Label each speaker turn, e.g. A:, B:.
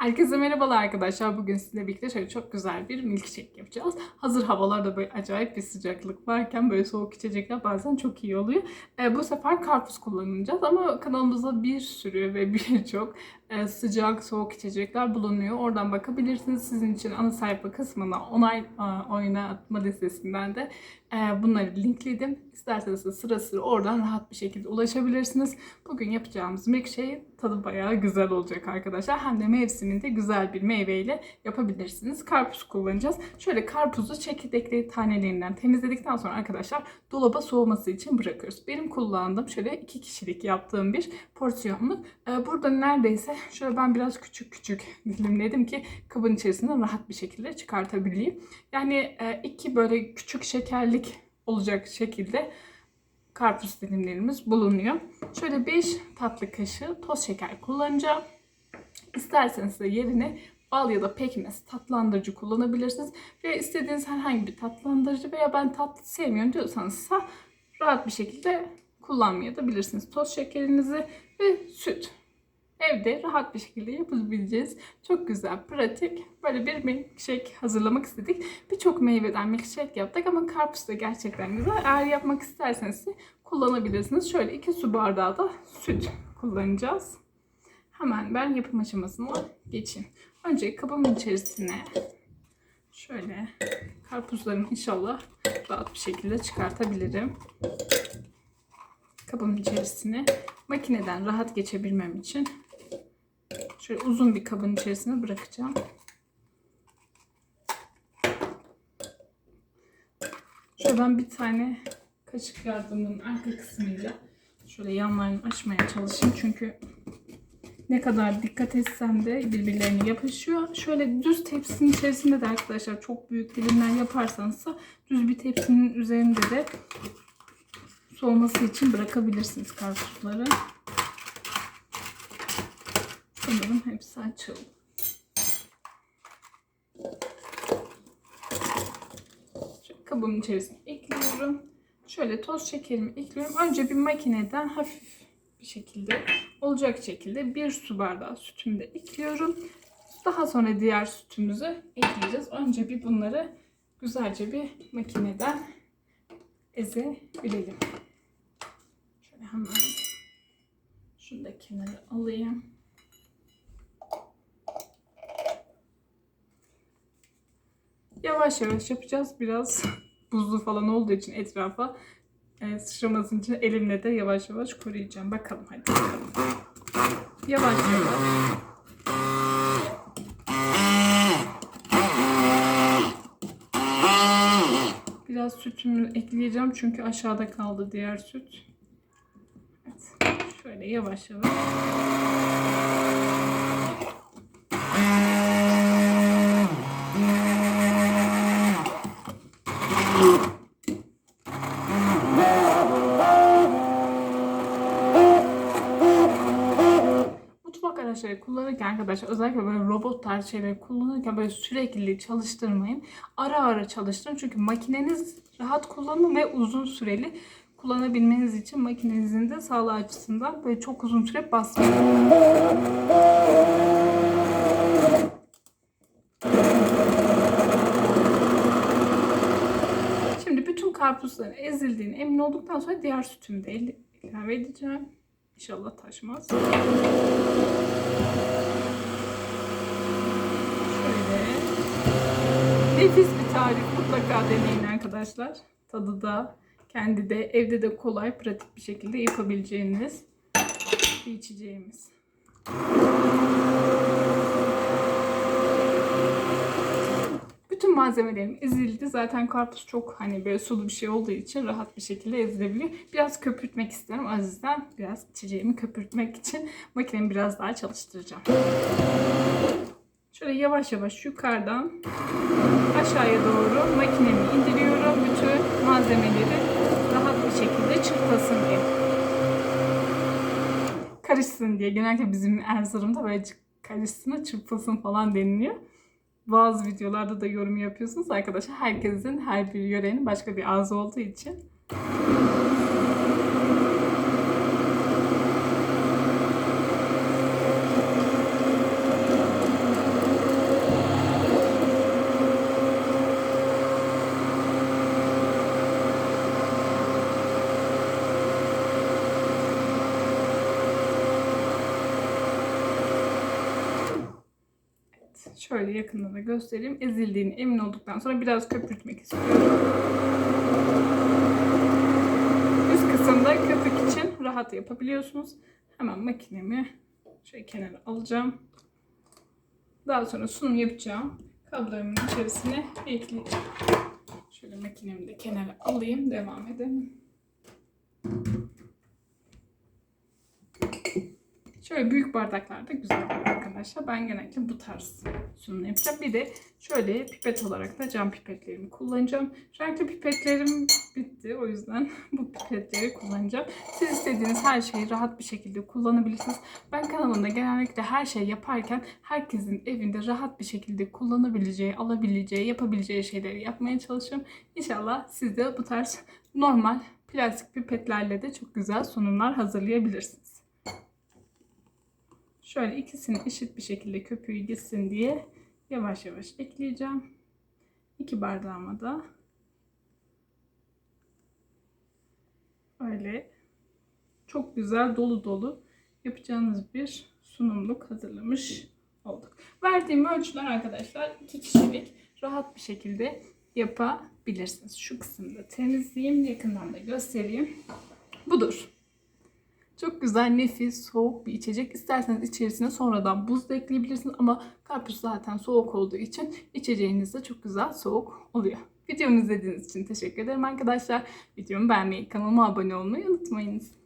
A: Herkese merhabalar arkadaşlar. Bugün sizinle birlikte şöyle çok güzel bir milkshake yapacağız. Hazır havalarda böyle acayip bir sıcaklık varken böyle soğuk içecekler bazen çok iyi oluyor. Ee, bu sefer karpuz kullanacağız ama kanalımızda bir sürü ve birçok e, sıcak soğuk içecekler bulunuyor. Oradan bakabilirsiniz. Sizin için ana sayfa kısmına onay e, oynatma listesinden de e, bunları linkledim. İsterseniz sıra sıra oradan rahat bir şekilde ulaşabilirsiniz. Bugün yapacağımız milkshake tadı bayağı güzel olacak arkadaşlar. Hem de mevsiminde güzel bir meyveyle yapabilirsiniz. Karpuz kullanacağız. Şöyle karpuzu çekirdekli tanelerinden temizledikten sonra arkadaşlar dolaba soğuması için bırakıyoruz. Benim kullandığım şöyle iki kişilik yaptığım bir porsiyonluk. Ee, burada neredeyse şöyle ben biraz küçük küçük dilimledim ki kabın içerisinden rahat bir şekilde çıkartabileyim. Yani e, iki böyle küçük şekerlik olacak şekilde karpuz dilimlerimiz bulunuyor. Şöyle 5 tatlı kaşığı toz şeker kullanacağım. İsterseniz de yerine bal ya da pekmez tatlandırıcı kullanabilirsiniz. Ve istediğiniz herhangi bir tatlandırıcı veya ben tatlı sevmiyorum diyorsanız rahat bir şekilde kullanmayabilirsiniz. Toz şekerinizi ve süt. Evde rahat bir şekilde yapabileceğiz. Çok güzel, pratik böyle bir milkshake hazırlamak istedik. Birçok meyveden milkshake yaptık ama karpuz da gerçekten güzel. Eğer yapmak isterseniz kullanabilirsiniz. Şöyle 2 su bardağı da süt kullanacağız. Hemen ben yapım aşamasına geçeyim. Önce kabımın içerisine şöyle karpuzlarımı inşallah rahat bir şekilde çıkartabilirim. Kabımın içerisine makineden rahat geçebilmem için şöyle uzun bir kabın içerisine bırakacağım. Şöyle ben bir tane kaşık yardımının arka kısmıyla şöyle yanlarını açmaya çalışayım çünkü ne kadar dikkat etsem de birbirlerine yapışıyor. Şöyle düz tepsinin içerisinde de arkadaşlar çok büyük dilimler yaparsanız düz bir tepsinin üzerinde de soğuması için bırakabilirsiniz karpuzları. Sanırım hepsi açıldı. Şöyle kabımın içerisine ekliyorum. Şöyle toz şekerimi ekliyorum. Önce bir makineden hafif bir şekilde olacak şekilde bir su bardağı sütümü de ekliyorum. Daha sonra diğer sütümüzü ekleyeceğiz. Önce bir bunları güzelce bir makineden ezebilelim. Şöyle hemen şunu da kenara alayım. Yavaş yavaş yapacağız. Biraz buzlu falan olduğu için etrafa e, sıçramasın için elimle de yavaş yavaş koruyacağım. Bakalım hadi. Yavaş yavaş. Biraz sütümü ekleyeceğim çünkü aşağıda kaldı diğer süt. Evet. Şöyle yavaş yavaş. Araçları kullanırken arkadaşlar özellikle böyle robot tarzı şeyleri kullanırken böyle sürekli çalıştırmayın. Ara ara çalıştırın çünkü makineniz rahat kullanın ve uzun süreli kullanabilmeniz için makinenizin de sağlığı açısından böyle çok uzun süre basmayın. Şimdi bütün karpuzların ezildiğini emin olduktan sonra diğer sütümü de ilave edeceğim. İnşallah taşmaz. Şöyle. Nefis bir tarif. Mutlaka deneyin arkadaşlar. Tadı da kendi de evde de kolay, pratik bir şekilde yapabileceğiniz bir içeceğimiz. Bütün malzemelerim ezildi. Zaten karpuz çok hani böyle sulu bir şey olduğu için rahat bir şekilde ezilebiliyor. Biraz köpürtmek isterim. O yüzden biraz içeceğimi köpürtmek için makinemi biraz daha çalıştıracağım. Şöyle yavaş yavaş yukarıdan aşağıya doğru makinemi indiriyorum. Bütün malzemeleri rahat bir şekilde çırpasın diye. Karışsın diye. Genellikle bizim Erzurum'da böyle karışsın, çırpılsın falan deniliyor. Bazı videolarda da yorum yapıyorsunuz arkadaşlar. Herkesin her bir yörenin başka bir ağzı olduğu için. Şöyle yakından da göstereyim. Ezildiğini emin olduktan sonra biraz köpürtmek istiyorum. Üst kısımda köpük için rahat yapabiliyorsunuz. Hemen makinemi şöyle kenara alacağım. Daha sonra sunum yapacağım. Kablolarımın içerisine ekleyeceğim. Şöyle makinemi de kenara alayım. Devam edelim. Şöyle büyük bardaklarda güzel arkadaşlar. Ben genellikle bu tarz sunum yapacağım. Bir de şöyle pipet olarak da cam pipetlerimi kullanacağım. Renkli pipetlerim bitti. O yüzden bu pipetleri kullanacağım. Siz istediğiniz her şeyi rahat bir şekilde kullanabilirsiniz. Ben kanalımda genellikle her şey yaparken herkesin evinde rahat bir şekilde kullanabileceği, alabileceği, yapabileceği şeyleri yapmaya çalışıyorum. İnşallah siz de bu tarz normal plastik pipetlerle de çok güzel sunumlar hazırlayabilirsiniz. Şöyle ikisini eşit bir şekilde köpüğü gitsin diye yavaş yavaş ekleyeceğim. İki bardağıma da öyle çok güzel dolu dolu yapacağınız bir sunumluk hazırlamış olduk. Verdiğim ölçüler arkadaşlar iki kişilik rahat bir şekilde yapabilirsiniz. Şu kısımda temizleyeyim yakından da göstereyim. Budur. Çok güzel, nefis, soğuk bir içecek. İsterseniz içerisine sonradan buz da ekleyebilirsiniz ama karpuz zaten soğuk olduğu için içeceğiniz de çok güzel soğuk oluyor. Videomu izlediğiniz için teşekkür ederim arkadaşlar. Videomu beğenmeyi, kanalıma abone olmayı unutmayınız.